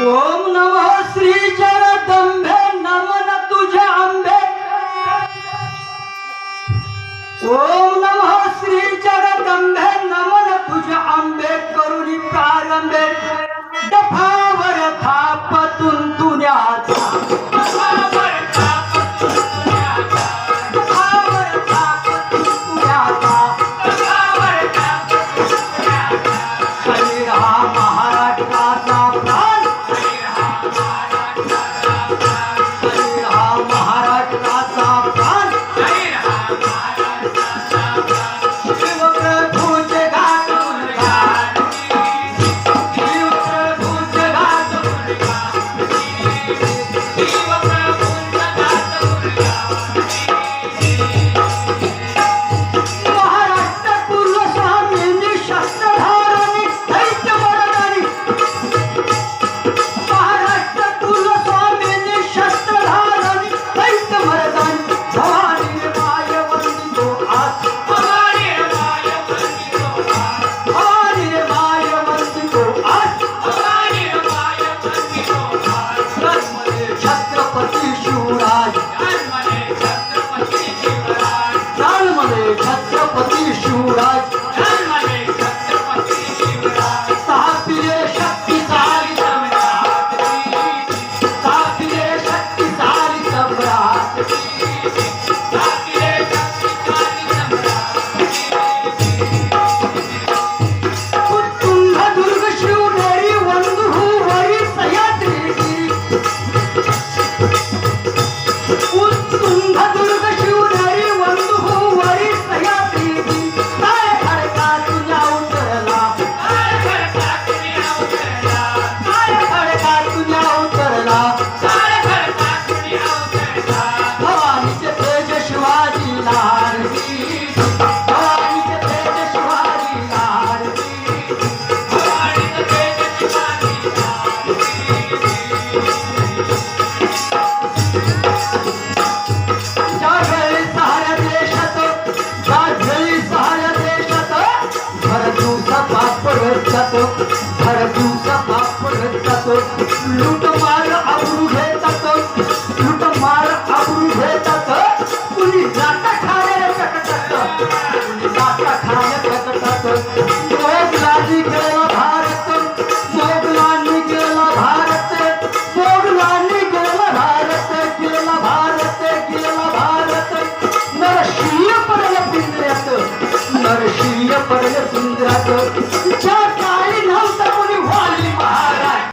ओम नमः श्री जगदम्बे दिवसा पाप जातो. हर दिवसा जातो. लूट मार